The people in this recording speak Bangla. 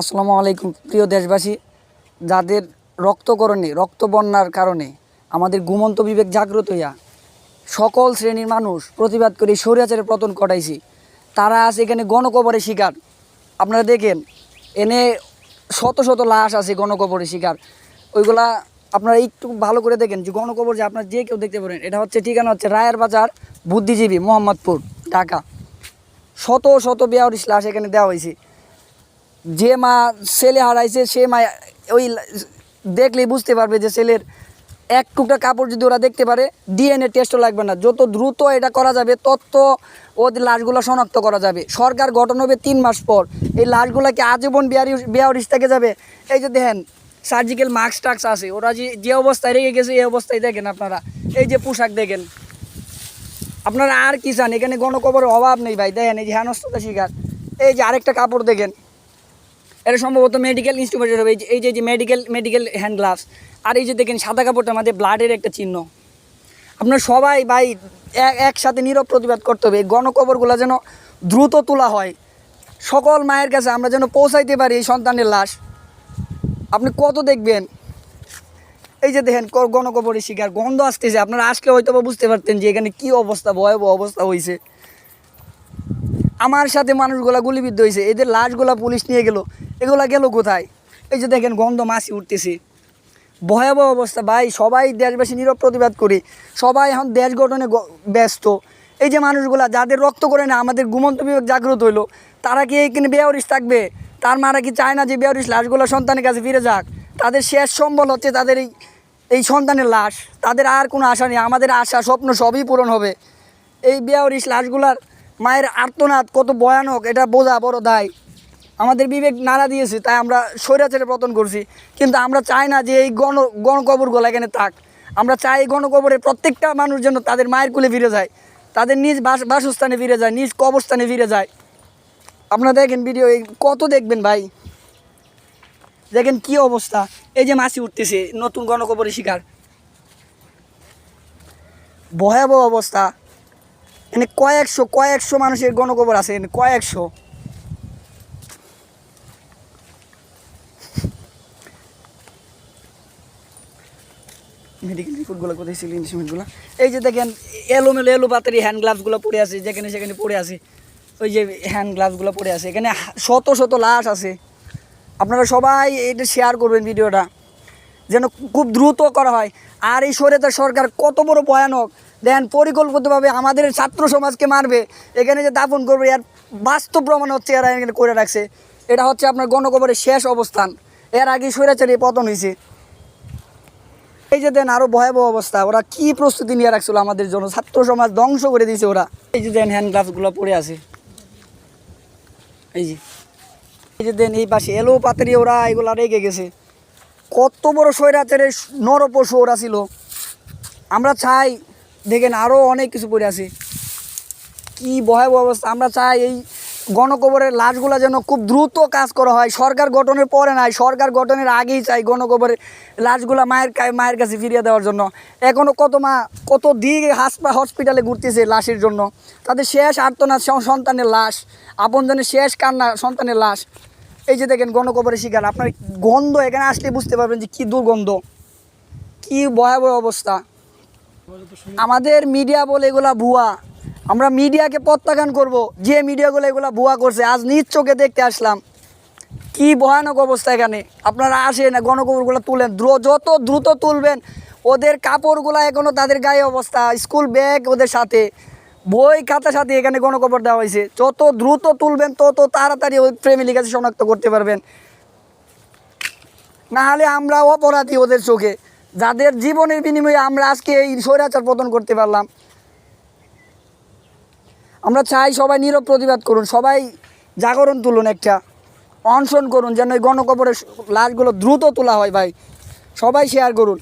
আসসালামু আলাইকুম। প্রিয় দেশবাসী, যাদের রক্তকরণে রক্ত বন্যার কারণে আমাদের ঘুমন্ত বিবেক জাগ্রত হইয়া সকল শ্রেণির মানুষ প্রতিবাদ করে স্বৈরাচারের পতন ঘটাইছি, তারা আছে এখানে গণকবরের শিকার। আপনারা দেখেন, এনে শত শত লাশ আছে গণকবরের শিকার। ওইগুলা আপনারা একটু ভালো করে দেখেন যে গণকবর যে আপনারা যে কেউ দেখতে পারেন, এটা হচ্ছে ঠিকানা হচ্ছে রায়ের বাজার, বুদ্ধিজীবী মোহাম্মদপুর, ঢাকা। শত শত বেয়ারিশ লাশ এখানে দেওয়া হয়েছে। যে মা ছেলে হারাইছে, সে মা ওই দেখলেই বুঝতে পারবে যে ছেলের এক টুকটা কাপড় যদি ওরা দেখতে পারে ডিএনএ টেস্টও লাগবে না। যত দ্রুত এটা করা যাবে, তত ওদের লাশগুলো শনাক্ত করা যাবে। সরকার গঠন হবে তিন মাস পর। এই লাশগুলোকে আজীবন বেয়ারি বেয়ারিশ থেকে যাবে? এই যে দেখেন সার্জিক্যাল মাস্ক টাক্স আছে। ওরা যে যে অবস্থায় রেখে গেছে, এই অবস্থায় দেখেন আপনারা। এই যে পোশাক দেখেন। আপনারা আর কি চান? এখানে গণকবরের অভাব নেই ভাই। দেখেন, এই যে হেনস্থতা শিকার। এই যে আরেকটা কাপড় দেখেন। এটা সম্ভবত মেডিকেল ইনস্ট্রুমেন্টের হবে। এই যে- যে- মেডিকেল মেডিকেল হ্যান্ড গ্লাভস আর এই যে দেখেন, সাদা কাপড়টা আমাদের ব্লাডের একটা চিহ্ন। আপনার সবাই ভাই এক- একসাথে নীরব প্রতিবাদ করতে হবে। গণকবরগুলো যেন দ্রুত তোলা হয়। সকল মায়ের কাছে আমরা যেন পৌঁছাইতে পারি এই সন্তানের লাশ। আপনি কত দেখবেন? এই যে দেখেন গণকবরের শিকার, গন্ধ আসতেছে। আপনারা আসলে হয়তো বুঝতে পারতেন যে এখানে কি অবস্থা, ভয়াবহ অবস্থা হয়েছে আমার সাথে মানুষগুলা গুলিবিদ্ধ হয়েছে এদের লাশগুলা পুলিশ নিয়ে গেল। এগুলা গেল কোথায়? এই যে দেখেন গন্ধ মাছি উঠতেছে। ভয়াবহ অবস্থা, ভাই, সবাই দেশবাসী নীরব প্রতিবাদ করি। সবাই এখন দেশ গঠনে ব্যস্ত। এই যে মানুষগুলা, যাদের রক্ত করে না, আমাদের ঘুমন্ত বিবেক জাগ্রত হইল, তারা কি এখানে বেয়ারিশ থাকবে? তার মারা কি চায় না যে বেয়ারিশ লাশগুলো সন্তানের কাছে ফিরে যাক? তাদের শেষ সম্বল হচ্ছে তাদের এই এই সন্তানের লাশ। তাদের আর কোনো আশা নেই। আমাদের আশা, স্বপ্ন সবই পূরণ হবে। এই বেয়ারিশ লাশগুলার মায়ের আর্তনাদ কত ভয়ানক, এটা বোঝা বড় দায়। আমাদের বিবেক নাড়া দিয়েছে, তাই আমরা স্বৈরাচারে পতন করছি। কিন্তু আমরা চাই না যে এই গণ, গণকবরগুলো এখানে থাক। আমরা চাই এই গণকবরের প্রত্যেকটা মানুষ যেন তাদের মায়ের কুলে ফিরে যায়, তাদের নিজ বাস, বাসস্থানে ফিরে যায়, নিজ কবরস্থানে ফিরে যায়। আপনারা দেখেন ভিডিও এই কত দেখবেন ভাই? দেখেন কি অবস্থা। এই যে মাছি উঠতেছে, নতুন গণকবরের শিকার। ভয়াবহ অবস্থা। এখানে কয়েকশো কয়েকশো মানুষের গণকবর আছে কয়েকশো। মেডিকেল রিপোর্টগুলো কোথায় ছিল ইনস্ট্রুমেন্টগুলো এই যে দেখেন, এলোমেলো এলো পাতারি হ্যান্ড গ্লাভসগুলো পড়ে আছে, যেখানে সেখানে পড়ে আছে। ওই যে হ্যান্ড গ্লাভসগুলো পড়ে আছে, এখানে শত শত লাশ আছে। আপনারা সবাই এটা শেয়ার করবেন ভিডিওটা, যেন খুব দ্রুত করা হয়। আর এই সরেতার সরকার কত বড় ভয়ানক। দেন পরিকল্পিতভাবে আমাদের ছাত্র সমাজকে মারবে, এখানে যে দাপন করবে, এর বাস্তব প্রমাণ হচ্ছে এরা এখানে করে রাখছে। এটা হচ্ছে আপনার গণকবরের শেষ অবস্থান। এর আগে স্বৈরাচারী পতন হয়েছে। এই যে দেন আরও ভয়াবহ অবস্থা, ওরা কি প্রস্তুতি নিয়ে রাখছিল আমাদের জন্য? ছাত্র সমাজ ধ্বংস করে দিয়েছে ওরা। এই যে দেন হ্যান্ড গ্লাভসগুলো পড়ে আছে। এই যে এই যে দেন এই পাশে এলো পাতারি ওরা এগুলা রেগে গেছে। কত বড় স্বৈরাচারের নরপশু ওরা ছিল। আমরা চাই, দেখেন আরও অনেক কিছু পড়ে আছে। কি ভয়াবহ অবস্থা। আমরা চাই এই গণকবরের লাশগুলো যেন খুব দ্রুত কাজ করা হয়। সরকার গঠনের পরে নাই, সরকার গঠনের আগেই চাই গণকবরের লাশগুলো মায়ের মায়ের কাছে ফিরিয়ে দেওয়ার জন্য। এখনও কত মা, কত দিক হাসপা হসপিটালে ঘুরতেছে লাশের জন্য। তাদের শেষ আর্তনাদ সন্তানের লাশ, আপনজনের শেষ কান্না সন্তানের লাশ। এই যে দেখেন গণকবরের শিকার, আপনার গন্ধ এখানে আসলে বুঝতে পারবেন যে কী দুর্গন্ধ, কী ভয়াবহ অবস্থা। আমাদের মিডিয়া বলে এগুলা ভুয়া। আমরা মিডিয়াকে প্রত্যাখ্যান করব। যে মিডিয়াগুলো এগুলা ভুয়া করছে, আজ নিজ চোখে দেখতে আসলাম। কি ভয়ানক অবস্থা এখানে। আপনারা আসেন, গণকবরগুলো তুলেন। যত দ্রুত তুলবেন, ওদের কাপড়গুলো এখনও তাদের গায়ে অবস্থা। স্কুল ব্যাগ ওদের সাথে। বই খাতার সাথে এখানে গণকবর দেওয়া হয়েছে। যত দ্রুত তুলবেন, তত তাড়াতাড়ি ওই ফ্যামিলির কাছে শনাক্ত করতে পারবেন। না হলে আমরা অপরাধী ওদের চোখে। যাদের জীবনের বিনিময়ে আমরা আজকে এই স্বৈরাচার পতন করতে পারলাম। আমরা চাই সবাই নীরব প্রতিবাদ করুন, সবাই জাগরণ তুলুন একটা, অনশন করুন, যেন এই গণকবরের লাশগুলো দ্রুত তোলা হয় ভাই। সবাই শেয়ার করুন।